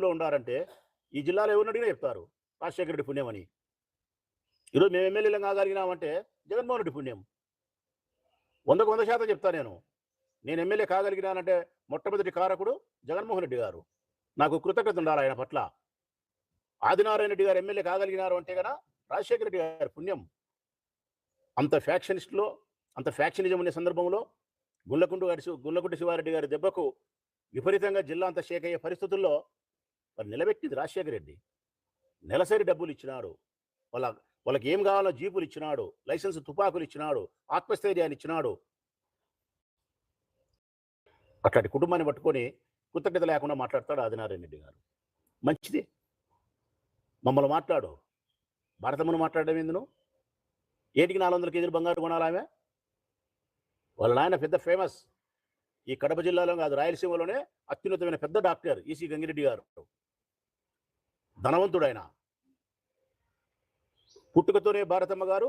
స్థితిలో ఉండారంటే ఈ జిల్లాలో ఎవరిని అడిగినా చెప్తారు. రాజశేఖర రెడ్డి పుణ్యం అని. ఈరోజు మేము ఎమ్మెల్యేలు కాగలిగినామంటే జగన్మోహన్ రెడ్డి పుణ్యం. వందకు వంద శాతం చెప్తా నేను. నేను ఎమ్మెల్యే కాగలిగినానంటే మొట్టమొదటి కారకుడు జగన్మోహన్ రెడ్డి గారు. నాకు కృతజ్ఞత ఉండాలి ఆయన పట్ల. ఆదినారాయణ రెడ్డి గారు ఎమ్మెల్యే కాగలిగినారు అంటే కదా రాజశేఖర రెడ్డి గారి పుణ్యం. అంత ఫ్యాక్షనిస్ట్లో అంత ఫ్యాక్షనిజం ఉండే సందర్భంలో గుండ్లకుంటు గారి గుళ్ళకుంట శివారెడ్డి గారి దెబ్బకు విపరీతంగా జిల్లా అంతా షేక్ అయ్యే పరిస్థితుల్లో మరి నిలబెట్టింది రాజశేఖర రెడ్డి. నెలసరి డబ్బులు ఇచ్చినాడు వాళ్ళ వాళ్ళకి ఏం కావాలో జీపులు ఇచ్చినాడు లైసెన్స్ తుపాకులు ఇచ్చినాడు ఆత్మస్థైర్యాన్ని ఇచ్చినాడు అట్లాంటి కుటుంబాన్ని పట్టుకొని కృతజ్ఞత లేకుండా మాట్లాడతాడు ఆదినారాయణ రెడ్డి గారు. మంచిది. మమ్మల్ని మాట్లాడు. భారతమ్మను మాట్లాడడం ఎందును ఏటికి నాలుగు వందల కేజీలు బంగారు కొనాలి ఆమె? వాళ్ళ నాయన పెద్ద ఫేమస్. ఈ కడప జిల్లాలో కాదు రాయలసీమలోనే అత్యున్నతమైన పెద్ద డాక్టర్ ఈసీ గంగిరెడ్డి గారు. ధనవంతుడైన. పుట్టుకతోనే భారతమ్మ గారు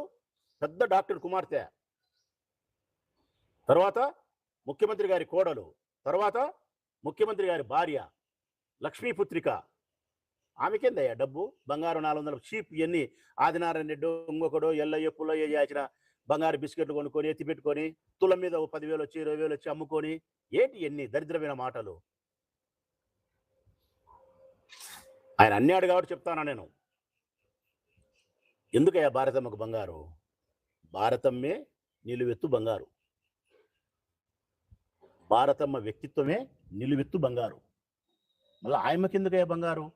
పెద్ద డాక్టర్ కుమార్తె. తర్వాత ముఖ్యమంత్రి గారి కోడలు. తర్వాత ముఖ్యమంత్రి గారి భార్య లక్ష్మీపుత్రిక. ఆమెకేందయ్యా డబ్బు? బంగారం నాలుగు వందల చీప్ ఇవన్నీ ఆదినారాయణ రెడ్డి ఇంకొకడు ఎల్లయ్య పుల్లయ్య చేసిన బంగారు బిస్కెట్లు కొనుక్కొని ఎత్తిపెట్టుకొని తులం మీద పదివేలు వచ్చి ఇరవై వేలు వచ్చి అమ్ముకొని ఏంటి ఎన్ని దరిద్రమైన మాటలు? ఆయన అన్నాడు కాబట్టి చెప్తానా నేను? ఎందుకయ్యా భారతమ్మకు బంగారు? భారతమ్మే నిలువెత్తు బంగారు. భారతమ్మ వ్యక్తిత్వమే నిలువెత్తు బంగారు. మళ్ళీ ఆయమ్మకి ఎందుకయ్యా బంగారు?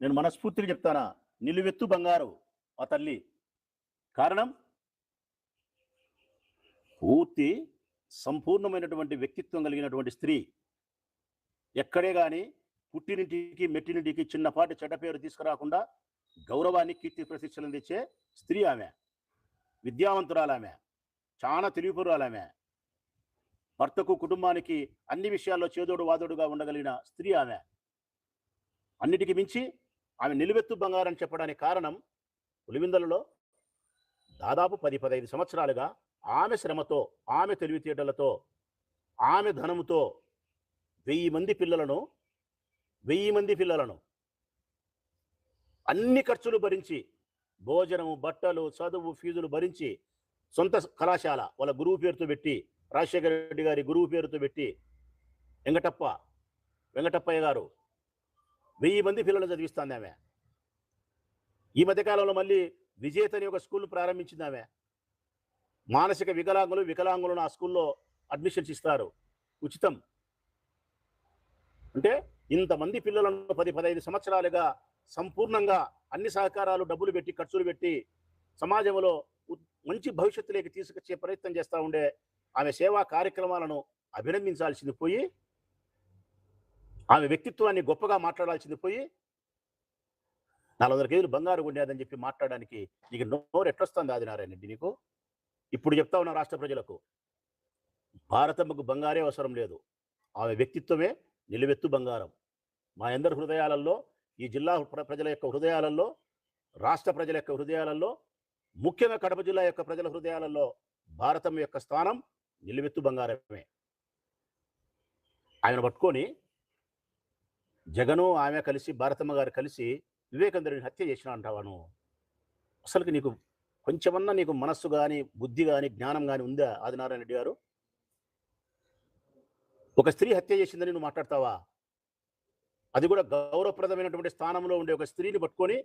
నేను మనస్ఫూర్తిగా చెప్తానా నిలువెత్తు బంగారు ఆ తల్లి. కారణం? పూర్తి సంపూర్ణమైనటువంటి వ్యక్తిత్వం కలిగినటువంటి స్త్రీ. ఎక్కడే కానీ పుట్టినింటికి మెట్టినింటికి చిన్నపాటి చెడ్డ పేరు తీసుకురాకుండా గౌరవాన్ని కీర్తి ప్రతిష్టలను తెచ్చే స్త్రీ ఆమె. విద్యావంతురాలు ఆమె చాలా తెలివిపురాలు ఆమె భర్తకు కుటుంబానికి అన్ని విషయాల్లో చేదోడు వాదోడుగా ఉండగలిగిన స్త్రీ ఆమె. అన్నిటికీ మించి ఆమె నిలువెత్తు బంగారం చెప్పడానికి కారణం పులివిందలలో దాదాపు పది పదహైదు సంవత్సరాలుగా ఆమె శ్రమతో ఆమె తెలివితేటలతో ఆమె ధనముతో వెయ్యి మంది పిల్లలను వెయ్యి మంది పిల్లలను. అన్ని ఖర్చులు భరించి భోజనము బట్టలు చదువు ఫీజులు భరించి సొంత కళాశాల వాళ్ళ గురువు పేరుతో పెట్టి రాజశేఖర రెడ్డి గారి గురువు పేరుతో పెట్టి వెంకటప్ప వెంకటప్పయ్య గారు వెయ్యి మంది పిల్లలు చదివిస్తాంది ఆమె. ఈ మధ్యకాలంలో మళ్ళీ విజేత అనే ఒక స్కూల్ ప్రారంభించింది ఆమె. మానసిక వికలాంగులు వికలాంగులను ఆ స్కూల్లో అడ్మిషన్స్ ఇస్తారు. ఉచితం. అంటే ఇంతమంది పిల్లలను పది పదహైదు సంవత్సరాలుగా సంపూర్ణంగా అన్ని సహకారాలు డబ్బులు పెట్టి ఖర్చులు పెట్టి సమాజంలో మంచి భవిష్యత్తులోకి తీసుకొచ్చే ప్రయత్నం చేస్తూ ఉండే ఆమె సేవా కార్యక్రమాలను అభినందించాల్సింది పోయి ఆమె వ్యక్తిత్వాన్ని గొప్పగా మాట్లాడాల్సింది పోయి నాలుగు వందల కేజీలు బంగారు ఉండేదని చెప్పి మాట్లాడడానికి నీకు నోరు ఎట్లొస్తుంది ఆదినారాయణ రెడ్డి నీకు? ఇప్పుడు చెప్తా ఉన్న రాష్ట్ర ప్రజలకు భారతమ్మకు బంగారే అవసరం లేదు. ఆమె వ్యక్తిత్వమే నిలువెత్తు బంగారం. మా అందరి హృదయాలలో ఈ జిల్లా ప్ర- ప్రజల యొక్క హృదయాలలో రాష్ట్ర ప్రజల యొక్క హృదయాలలో ముఖ్యంగా కడప జిల్లా యొక్క ప్రజల హృదయాలలో భారతం యొక్క స్థానం నిలువెత్తు బంగారమే. ఆయన పట్టుకొని జగను ఆమె కలిసి భారతమ్మ గారు కలిసి వివేకందరిని హత్య చేసిన అంటావాను. అసలుకి నీకు కొంచెమన్నా నీకు మనస్సు కానీ బుద్ధి కానీ జ్ఞానం కానీ ఉందా ఆదినారాయణ రెడ్డి గారు? ఒక స్త్రీ హత్య చేసిందని నువ్వు మాట్లాడతావా? అది కూడా గౌరవప్రదమైనటువంటి స్థానంలో ఉండే ఒక స్త్రీని పట్టుకొని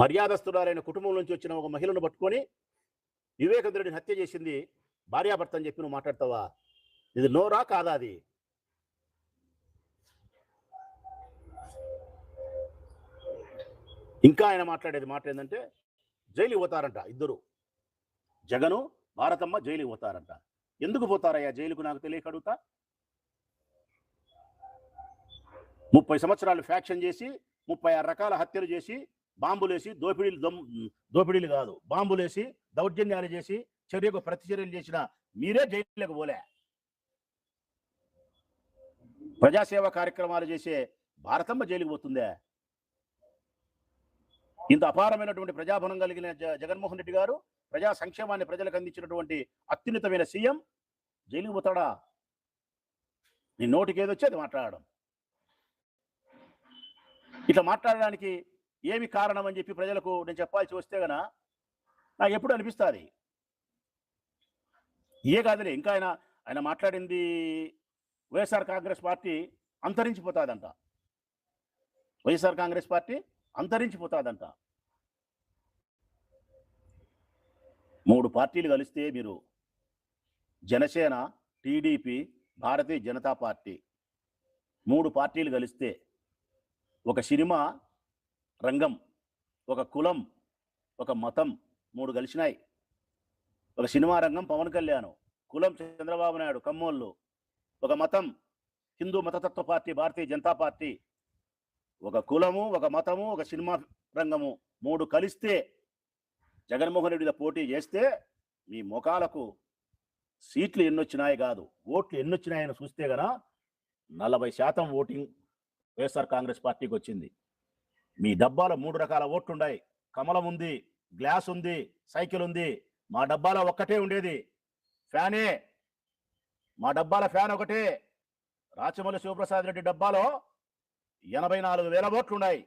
మర్యాదస్తురాలైన కుటుంబం నుంచి వచ్చిన ఒక మహిళను పట్టుకొని వివేకంద్రుడిని హత్య చేసింది భార్యాభర్త అని చెప్పి నువ్వు మాట్లాడతావా? ఇది నోరా కాదా అది? ఇంకా ఆయన మాట్లాడేది మాట ఏంటంటే జైలు పోతారంట ఇద్దరు. జగను భారతమ్మ జైలు పోతారంట. ఎందుకు పోతారయ్యా? జైలుకు నాకు తెలియక అడుగుతా ముప్పై సంవత్సరాలు ఫ్యాక్షన్ చేసి ముప్పై ఆరు రకాల హత్యలు చేసి బాంబులేసి దోపిడీలు దోపిడీలు కాదు బాంబులేసి దౌర్జన్యాలు చేసి చర్యకు ప్రతిచర్యలు చేసిన మీరే జైలులకు పోలే. ప్రజాసేవ కార్యక్రమాలు చేసే భారతమ్మ జైలుకు పోతుందే? ఇంత అపారమైనటువంటి ప్రజాభనం కలిగిన జ- జగన్మోహన్ రెడ్డి గారు ప్రజా సంక్షేమాన్ని ప్రజలకు అందించినటువంటి అత్యున్నతమైన సీఎం జైలుకు పోతాడా? నీ నోటికి ఏదొచ్చి అది మాట్లాడడం. ఇట్లా మాట్లాడడానికి ఏమి కారణం అని చెప్పి ప్రజలకు నేను చెప్పాల్సి వస్తే గన నాకు ఎప్పుడు అనిపిస్తుంది. ఏ కాదులే ఇంకా ఆయన ఆయన మాట్లాడింది వైఎస్ఆర్ కాంగ్రెస్ పార్టీ అంతరించిపోతుందంట. వైఎస్ఆర్ కాంగ్రెస్ పార్టీ అంతరించిపోతాదంట. మూడు పార్టీలు కలిస్తే మీరు జనసేన టీడీపీ భారతీయ జనతా పార్టీ మూడు పార్టీలు కలిస్తే ఒక సినిమా రంగం ఒక కులం ఒక మతం మూడు కలిసినాయి. ఒక సినిమా రంగం పవన్ కళ్యాణ్ కులం చంద్రబాబు నాయుడు కమ్మోళ్ళు ఒక మతం హిందూ మతతత్వ పార్టీ భారతీయ జనతా పార్టీ ఒక కులము ఒక మతము ఒక సినిమా రంగము మూడు కలిస్తే జగన్మోహన్ రెడ్డిలో పోటీ చేస్తే మీ ముఖాలకు సీట్లు ఎన్నొచ్చినాయి కాదు. ఓట్లు ఎన్నొచ్చినాయని చూస్తే కదా నలభై శాతం ఓటింగ్ వైఎస్ఆర్ కాంగ్రెస్ పార్టీకి వచ్చింది. మీ డబ్బాలో మూడు రకాల ఓట్లు ఉన్నాయి కమలం ఉంది గ్లాస్ ఉంది సైకిల్ ఉంది. మా డబ్బాలో ఒక్కటే ఉండేది. ఫ్యానే. మా డబ్బాల ఫ్యాన్ ఒకటే. రాచమల్లి శివప్రసాద్ రెడ్డి డబ్బాలో ఎనభై నాలుగు వేల ఓట్లు ఉన్నాయి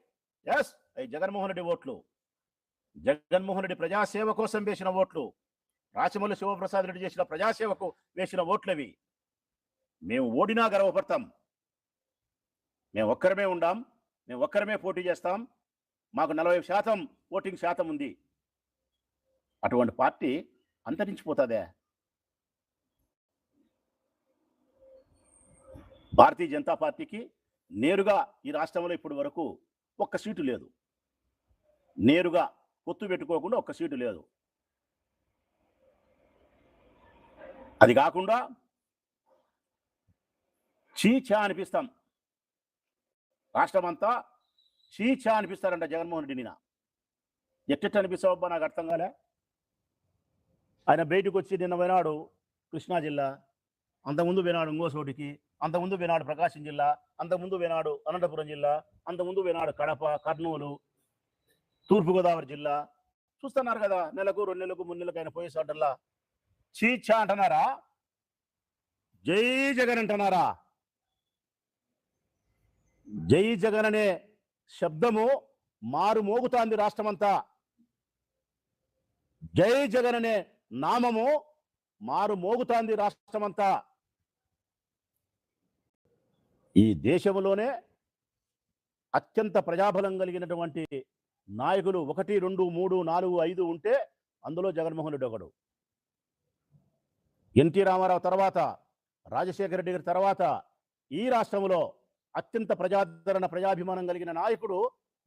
ఎస్ అవి జగన్మోహన్ రెడ్డి ఓట్లు. జగన్మోహన్ రెడ్డి ప్రజాసేవ కోసం వేసిన ఓట్లు. రాచమల్లి శివప్రసాద్ రెడ్డి చేసిన ప్రజాసేవకు వేసిన ఓట్లవి. మేము ఓడినా గర్వపడతాం. మేము ఒక్కరమే ఉండాం. మేము ఒక్కరమే పోటీ చేస్తాం. మాకు నలభై శాతం ఓటింగ్ శాతం ఉంది. అటువంటి పార్టీ అంతరించిపోతుందే. భారతీయ జనతా పార్టీకి నేరుగా ఈ రాష్ట్రంలో ఇప్పటి వరకు ఒక్క సీటు లేదు. నేరుగా పొత్తు పెట్టుకోకుండా ఒక్క సీటు లేదు. అది కాకుండా చీచా అనిపిస్తాం. రాష్ట్రం అంతా చీచా అనిపిస్తారంట జగన్మోహన్ రెడ్డి నిన్న ఎట్టెట్ట అనిపిస్తావబ్బా నాకు అర్థం కాలే. ఆయన బయటకు వచ్చి నిన్న పోయినాడు కృష్ణా జిల్లా. అంతకుముందు పోయినాడు ఇంకో చోటికి. అంతకుముందు వేనాడు ప్రకాశం జిల్లా అంతకుముందు వేనాడు అనంతపురం జిల్లా అంతకుముందు వేనాడు కడప కర్నూలు తూర్పుగోదావరి జిల్లా. చూస్తున్నారు కదా నెలకు రెండు నెలలకు మూడు నెలలకు ఆయన పోయే చీచా అంటున్నారా? జై జగన్ అంటున్నారా? జై జగన్ అనే శబ్దము మారు మోగుతాంది రాష్ట్రమంతా. జై జగన్ అనే నామము మారు మోగుతాంది రాష్ట్రమంతా. ఈ దేశంలోనే అత్యంత ప్రజాబలం కలిగినటువంటి నాయకులు ఒకటి రెండు మూడు నాలుగు ఐదు ఉంటే అందులో జగన్మోహన్ రెడ్డి ఒకడు. ఎన్టీ రామారావు తర్వాత రాజశేఖర రెడ్డి గారి తర్వాత ఈ రాష్ట్రంలో అత్యంత ప్రజాదరణ ప్రజాభిమానం కలిగిన నాయకుడు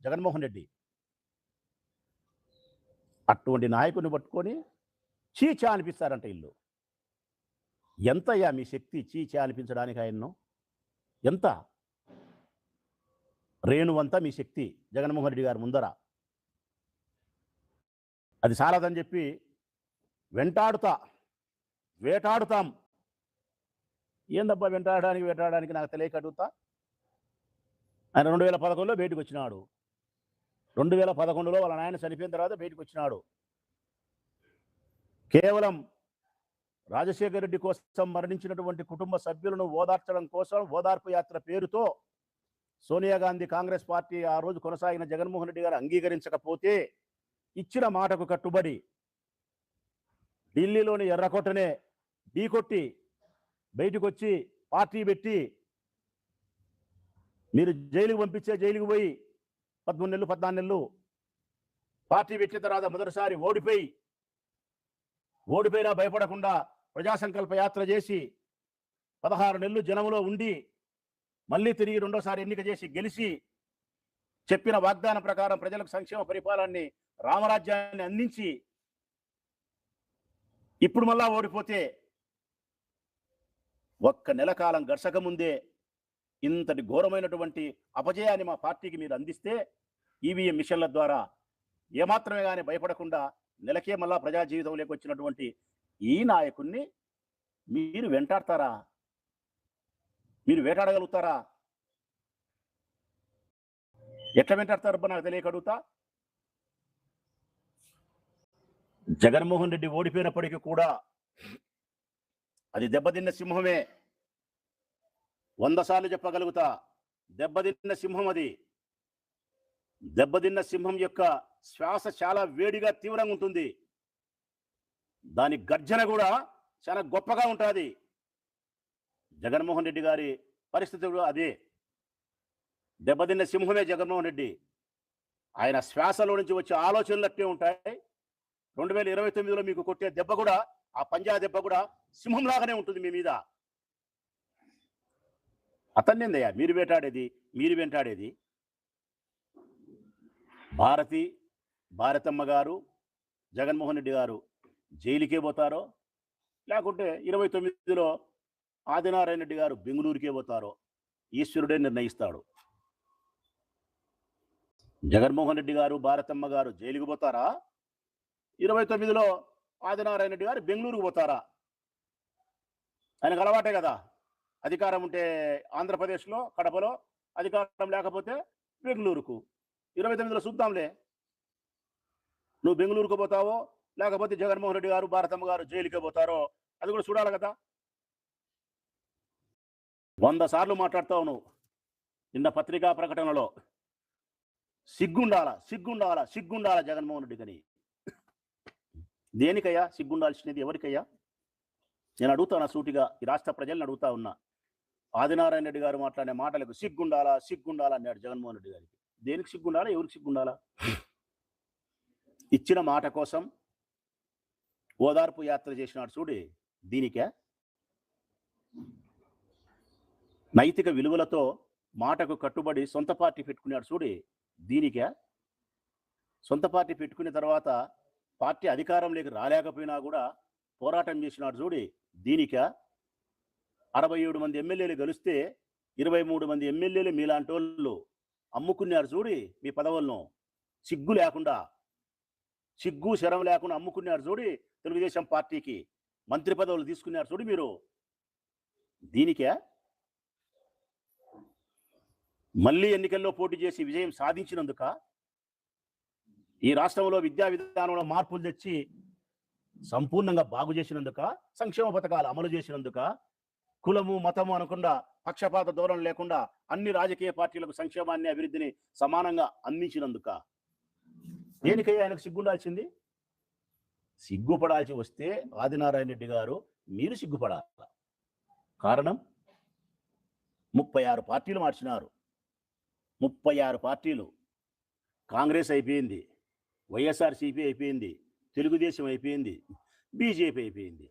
జగన్మోహన్ రెడ్డి. అటువంటి నాయకుని పట్టుకొని చీచా అనిపిస్తారంట ఇల్లు. ఎంతయ్యా మీ శక్తి చీచా అనిపించడానికి ఆయన్ను? ఎంత? రేణువంతా మీ శక్తి జగన్మోహన్ రెడ్డి గారు ముందర. అది చాలదని చెప్పి వెంటాడుతా వేటాడుతాం. ఏందబ్బా వెంటాడడానికి వేటాడడానికి నాకు తెలియక అడుగుతా? ఆయన రెండు వేల పదకొండులో బయటకు వచ్చినాడు. రెండు వేల పదకొండులో వాళ్ళ నాయన చనిపోయిన తర్వాత బయటకు వచ్చినాడు. కేవలం రాజశేఖర రెడ్డి కోసం మరణించినటువంటి కుటుంబ సభ్యులను ఓదార్చడం కోసం ఓదార్పు యాత్ర పేరుతో సోనియా గాంధీ కాంగ్రెస్ పార్టీ ఆ రోజు కొనసాగిన జగన్మోహన్ రెడ్డి గారు అంగీకరించకపోతే ఇచ్చిన మాటకు కట్టుబడి ఢిల్లీలోని ఎర్రకోటనే ఢీకొట్టి బయటకు వచ్చి పార్టీ పెట్టి మీరు జైలుకు పంపించే జైలుకు పోయి పదమూడు నెలలు పద్నాలుగు నెలలు పార్టీ పెట్టిన తర్వాత మొదటిసారి ఓడిపోయి ఓడిపోయినా భయపడకుండా ప్రజా సంకల్ప యాత్ర చేసి పదహారు నెలలు జనంలో ఉండి మళ్ళీ తిరిగి రెండోసారి ఎన్నిక చేసి గెలిచి చెప్పిన వాగ్దాన ప్రకారం ప్రజలకు సంక్షేమ పరిపాలనని రామరాజ్యాన్ని అందించి ఇప్పుడు మళ్ళా ఓడిపోతే ఒక్క నెల కాలం గడసక ముందే ఇంతటి ఘోరమైనటువంటి అపజయాన్ని మా పార్టీకి మీరు అందిస్తే ఈవీఎం మిషన్ల ద్వారా ఏమాత్రమే కానీ భయపడకుండా నెలకే మళ్ళా ప్రజా జీవితంలోకి వచ్చినటువంటి ఈ నాయకుణ్ణి మీరు వెంటాడతారా? మీరు వేటాడగలుగుతారా? ఎట్లా వెంటాడతారు నాకు తెలియక అడుగుతా జగన్మోహన్ రెడ్డి ఓడిపోయినప్పటికీ కూడా అది దెబ్బతిన్న సింహమే. వంద సార్లు చెప్పగలుగుతా దెబ్బతిన్న సింహం అది. దెబ్బతిన్న సింహం యొక్క శ్వాస చాలా వేడిగా తీవ్రంగా ఉంటుంది. దాని గర్జన కూడా చాలా గొప్పగా ఉంటుంది. జగన్మోహన్ రెడ్డి గారి పరిస్థితి కూడా అదే. దెబ్బతిన్న సింహమే జగన్మోహన్ రెడ్డి. ఆయన శ్వాసలో నుంచి వచ్చే ఆలోచనలు అట్టే ఉంటాయి. రెండు వేల ఇరవై తొమ్మిదిలో మీకు కొట్టే దెబ్బ కూడా ఆ పంజా దెబ్బ కూడా సింహం లాగానే ఉంటుంది మీ మీద. అతన్నేందయ్యా? మీరు వేటాడేది మీరు వెంటాడేది? భారతి భారతమ్మ గారు జగన్మోహన్ రెడ్డి గారు జైలుకే పోతారో? లేకుంటే ఇరవై తొమ్మిదిలో ఆదినారాయణ రెడ్డి గారు బెంగళూరుకే పోతారో? ఈశ్వరుడే నిర్ణయిస్తాడు. జగన్మోహన్ రెడ్డి గారు భారతమ్మ గారు జైలుకు పోతారా? ఇరవై తొమ్మిదిలో ఆదినారాయణ రెడ్డి గారు బెంగళూరుకు పోతారా? ఆయనకు అలవాటే కదా. అధికారం ఉంటే ఆంధ్రప్రదేశ్లో కడపలో అధికారం లేకపోతే బెంగళూరుకు. ఇరవై తొమ్మిదిలో చూద్దాంలే. నువ్వు బెంగళూరుకు పోతావో? లేకపోతే జగన్మోహన్ రెడ్డి గారు భారతమ్మ గారు జైలుకి పోతారో? అది కూడా చూడాలి కదా. వంద సార్లు మాట్లాడతావు నువ్వు. నిన్న పత్రికా ప్రకటనలో సిగ్గుండాల సిగ్గుండాల సిగ్గుండాల జగన్మోహన్ రెడ్డి గని దేనికయ్యా సిగ్గుండాల్సినది ఎవరికయ్యా? నేను అడుగుతాను సూటిగా ఈ రాష్ట్ర ప్రజల్ని అడుగుతా ఉన్నా. ఆదినారాయణ రెడ్డి గారు మాట్లాడే మాటలకు సిగ్గుండాలా సిగ్గుండాలా అన్నాడు జగన్మోహన్ రెడ్డి గారికి. దేనికి సిగ్గుండాలా ఎవరికి సిగ్గుండాలా? ఇచ్చిన మాట కోసం ఓదార్పు యాత్ర చేసినాడు చూడి. దీనికే నైతిక విలువలతో మాటకు కట్టుబడి సొంత పార్టీ పెట్టుకున్నాడు చూడి. దీనికే సొంత పార్టీ పెట్టుకున్న తర్వాత పార్టీ అధికారంలోకి రాలేకపోయినా కూడా పోరాటం చేసినాడు చూడి. దీనిక అరవై ఏడు మంది ఎమ్మెల్యేలు గెలిస్తే ఇరవై మూడు మంది ఎమ్మెల్యేలు మీలాంటి వాళ్ళు అమ్ముకున్నారు చూడి మీ పదవులను. సిగ్గు లేకుండా సిగ్గు శరం లేకుండా అమ్ముకున్నారు చూడి తెలుగుదేశం పార్టీకి. మంత్రి పదవులు తీసుకున్నారు చూడు మీరు. దీనికే? మళ్ళీ ఎన్నికల్లో పోటీ చేసి విజయం సాధించినందుక? ఈ రాష్ట్రంలో విద్యా విధానంలో మార్పులు తెచ్చి సంపూర్ణంగా బాగు చేసినందుక? సంక్షేమ పథకాలు అమలు చేసినందుక? కులము మతము అనకుండా పక్షపాత ధోరణి లేకుండా అన్ని రాజకీయ పార్టీలకు సంక్షేమాన్ని అభివృద్ధిని సమానంగా అందించినందుక? దేనికై ఆయనకు సిగ్గుండాల్సింది? సిగ్గుపడాల్సి వస్తే ఆదినారాయణ రెడ్డి గారు మీరు సిగ్గుపడాల? కారణం? ముప్పై ఆరు పార్టీలు మార్చినారు. ముప్పై ఆరు పార్టీలు. కాంగ్రెస్ అయిపోయింది. వైఎస్ఆర్సీపీ అయిపోయింది. తెలుగుదేశం అయిపోయింది. బీజేపీ అయిపోయింది.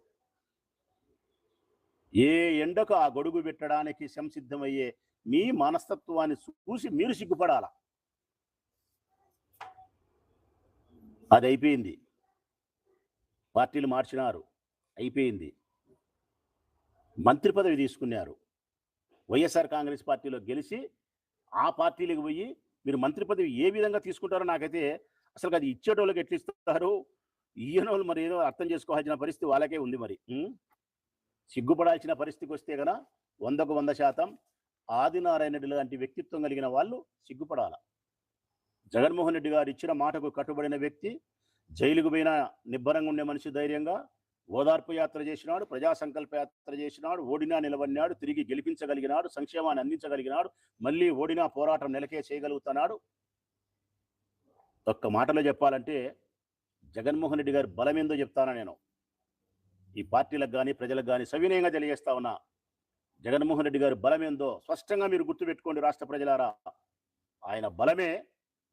ఏ ఎండకు ఆ గొడుగు పెట్టడానికి సంసిద్ధమయ్యే మీ మనస్తత్వాన్ని చూసి మీరు సిగ్గుపడాల? అది అయిపోయింది పార్టీలు మార్చినారు. అయిపోయింది. మంత్రి పదవి తీసుకున్నారు. వైఎస్ఆర్ కాంగ్రెస్ పార్టీలో గెలిచి ఆ పార్టీలకు పోయి మీరు మంత్రి పదవి ఏ విధంగా తీసుకుంటారో నాకైతే అసలు అది ఇచ్చేటోళ్ళకి ఎట్లా ఇస్తారు? ఈయన వాళ్ళు మరి ఏదో అర్థం చేసుకోవాల్సిన పరిస్థితి వాళ్ళకే ఉంది మరి. సిగ్గుపడాల్సిన పరిస్థితికి వస్తే కదా వందకు వంద శాతం ఆదినారాయణ రెడ్డి లాంటి వ్యక్తిత్వం కలిగిన వాళ్ళు సిగ్గుపడాల? జగన్మోహన్ రెడ్డి గారు ఇచ్చిన మాటకు కట్టుబడిన వ్యక్తి జైలుకు పోయిన నిబ్బరంగా ఉండే మనిషి ధైర్యంగా ఓదార్పు యాత్ర చేసినాడు ప్రజా సంకల్ప యాత్ర చేసినాడు ఓడినా నిలబడినాడు తిరిగి గెలిపించగలిగినాడు సంక్షేమాన్ని అందించగలిగినాడు మళ్ళీ ఓడినా పోరాటం నెలకే చేయగలుగుతున్నాడు. ఒక్క మాటలో చెప్పాలంటే జగన్మోహన్ రెడ్డి గారి బలమేందో చెప్తానా నేను. ఈ పార్టీలకు కానీ ప్రజలకు కానీ సవినయంగా తెలియజేస్తా ఉన్నా జగన్మోహన్ రెడ్డి గారి బలమేందో స్పష్టంగా మీరు గుర్తుపెట్టుకోండి రాష్ట్ర ప్రజలారా. ఆయన బలమే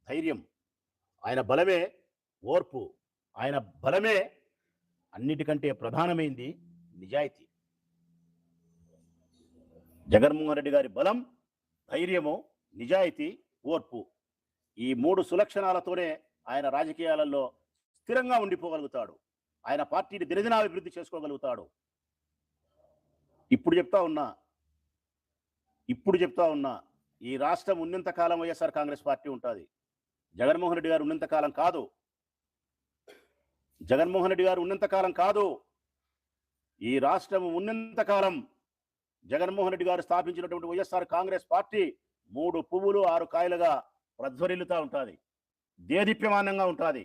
ధైర్యం. ఆయన బలమే ఓర్పు. ఆయన బలమే అన్నిటికంటే ప్రధానమైంది నిజాయితీ. జగన్మోహన్ రెడ్డి గారి బలం ధైర్యము నిజాయితీ ఓర్పు. ఈ మూడు సులక్షణాలతోనే ఆయన రాజకీయాలలో స్థిరంగా ఉండిపోగలుగుతాడు. ఆయన పార్టీని దినదినాభివృద్ధి చేసుకోగలుగుతాడు. ఇప్పుడు చెప్తా ఉన్నా ఇప్పుడు చెప్తా ఉన్నా ఈ రాష్ట్రం ఉన్నంత కాలం వైఎస్ఆర్ కాంగ్రెస్ పార్టీ ఉంటుంది. జగన్మోహన్ రెడ్డి గారు ఉన్నంతకాలం కాదు. జగన్మోహన్ రెడ్డి గారు ఉన్నంతకాలం కాదు. ఈ రాష్ట్రం ఉన్నంత కాలం జగన్మోహన్ రెడ్డి గారు స్థాపించినటువంటి వైఎస్ఆర్ కాంగ్రెస్ పార్టీ మూడు పువ్వులు ఆరు కాయలుగా ప్రజ్వరిల్లుతూ ఉంటుంది. దేదీప్యమానంగా ఉంటుంది.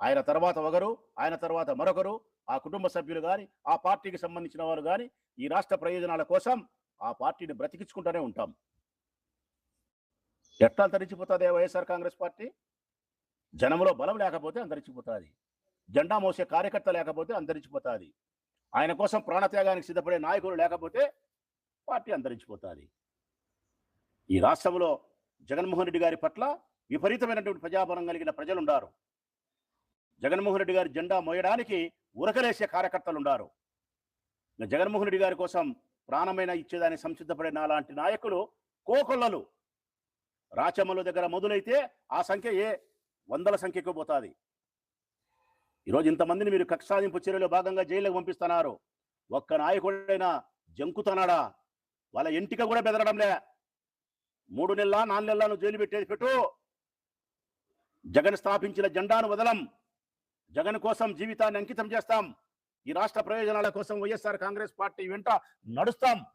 ఆయన తర్వాత ఒకరు ఆయన తర్వాత మరొకరు ఆ కుటుంబ సభ్యులు కానీ ఆ పార్టీకి సంబంధించిన వారు కానీ ఈ రాష్ట్ర ప్రయోజనాల కోసం ఆ పార్టీని బ్రతికించుకుంటూనే ఉంటాం. ఎట్లా అంతరించిపోతుంది వైఎస్ఆర్ కాంగ్రెస్ పార్టీ? జనంలో బలం లేకపోతే అంతరించిపోతుంది. జెండా మోసే కార్యకర్త లేకపోతే అంతరించిపోతుంది. ఆయన కోసం ప్రాణత్యాగానికి సిద్ధపడే నాయకులు లేకపోతే పార్టీ అంతరించిపోతుంది. ఈ రాష్ట్రంలో జగన్మోహన్ రెడ్డి గారి పట్ల విపరీతమైనటువంటి ప్రజాబలం కలిగిన ప్రజలు ఉన్నారు జగన్మోహన్ రెడ్డి గారి జెండా మోయడానికి ఉరకలేసే కార్యకర్తలు ఉన్నారు జగన్మోహన్ రెడ్డి గారి కోసం ప్రాణమైన ఇచ్చేదాన్ని సంసిద్ధపడే నాలాంటి నాయకులు కోకొల్లలు. రాచమ్మల దగ్గర మొదలైతే ఆ సంఖ్య ఏ? వందల సంఖ్యకు పోతుంది. ఈరోజు ఇంతమందిని మీరు కక్షాదింపు చర్యలో భాగంగా జైలుకు పంపిస్తున్నారు. ఒక్క నాయకుడైనా జంకుతున్నాడా వాళ్ళ ఇంటికి కూడా బెదరడంలే మూడు నెలల నాలుగు నెలల నువ్వు జైలు పెట్టేది పెట్టు. జగన్ స్థాపించిన జెండాను వదలం. జగన్ కోసం జీవితాన్ని అంకితం చేస్తాం. ఈ రాష్ట్ర ప్రయోజనాల కోసం వైఎస్ఆర్ కాంగ్రెస్ పార్టీ వెంట నడుస్తాం.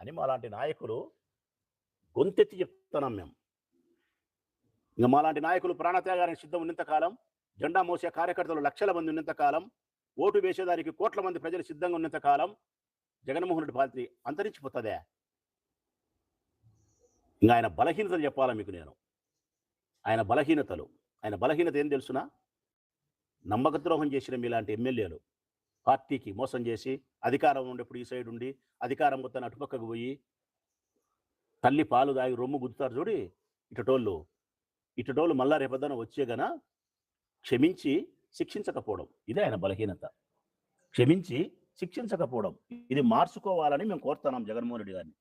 అని మాలాంటి నాయకులు గొంతెత్తి చెప్తున్నాం మేము. ఇంకా మాలాంటి నాయకులు ప్రాణత్యాగానికి సిద్ధం ఉన్నంత కాలం జెండా మోసే కార్యకర్తలు లక్షల మంది ఉన్నంత కాలం ఓటు వేసేదానికి కోట్ల మంది ప్రజలు సిద్ధంగా ఉన్నంత కాలం జగన్మోహన్ రెడ్డి పార్టీ అంతరించిపోతుందే? ఇంకా ఆయన బలహీనతలు చెప్పాలా మీకు నేను? ఆయన బలహీనతలు. ఆయన బలహీనత ఏం తెలుసునా? నమ్మకద్రోహం చేసిన మీలాంటి ఎమ్మెల్యేలు పార్టీకి మోసం చేసి అధికారం ఉండేప్పుడు ఈ సైడ్ ఉండి అధికారం మొత్తాన్ని అటుపక్కకు పోయి తల్లి పాలు దాగి రొమ్ము గుద్దుతారు చూడి ఇటటోళ్ళు. ఇటటోళ్ళు మళ్ళా రేపొద్దున వచ్చే గన క్షమించి శిక్షించకపోవడం. ఇదే ఆయన బలహీనత. క్షమించి శిక్షించకపోవడం. ఇది మార్చుకోవాలని మేము కోరుతున్నాం జగన్మోహన్ రెడ్డి గారిని.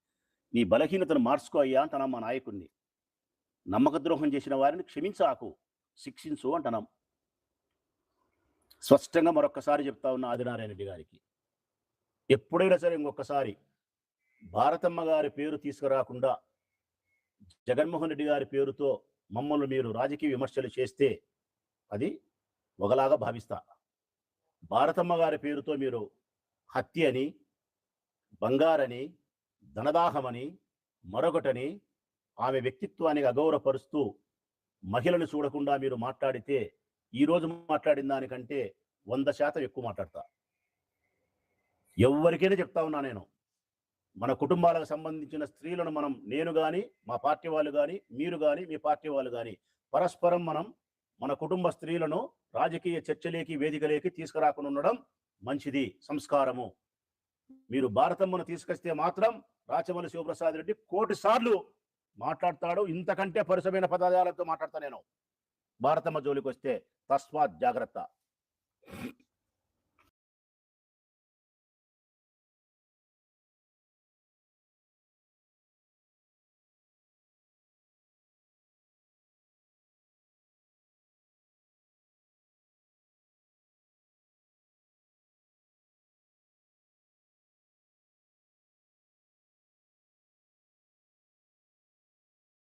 నీ బలహీనతను మార్చుకో అయ్యా అంటున్నాం మా నాయకుడిని. నమ్మకద్రోహం చేసిన వారిని క్షమించాకు. శిక్షించు అంటున్నాం. స్పష్టంగా మరొక్కసారి చెప్తా ఉన్న ఆదినారాయణ రెడ్డి గారికి. ఎప్పుడైనా సరే ఇంకొకసారి భారతమ్మ గారి పేరు తీసుకురాకుండా జగన్మోహన్ రెడ్డి గారి పేరుతో మమ్మల్ని మీరు రాజకీయ విమర్శలు చేస్తే అది ఒకలాగా భావిస్తా. భారతమ్మ గారి పేరుతో మీరు హత్య అని బంగారని ధనదాహమని మరొకటని ఆమె వ్యక్తిత్వానికి అగౌరవపరుస్తూ మహిళను చూడకుండా మీరు మాట్లాడితే ఈ రోజు మాట్లాడిన దానికంటే వంద శాతం ఎక్కువ మాట్లాడతా. ఎవరికైనా చెప్తా ఉన్నా నేను. మన కుటుంబాలకు సంబంధించిన స్త్రీలను మనం నేను కానీ మా పార్టీ వాళ్ళు కానీ మీరు కానీ మీ పార్టీ వాళ్ళు కానీ పరస్పరం మనం మన కుటుంబ స్త్రీలను రాజకీయ చర్చలేకి వేదికలేకి తీసుకురాకుండా ఉండడం మంచిది. సంస్కారము. మీరు భారతమ్మను తీసుకొస్తే మాత్రం రాచమల్లి శివప్రసాద్ రెడ్డి కోటి సార్లు మాట్లాడతాడు ఇంతకంటే పరుసమైన పదార్థాలతో మాట్లాడతా నేను. భారతమ్మ జోలికి వస్తే తస్మాత్ జాగ్రత్త.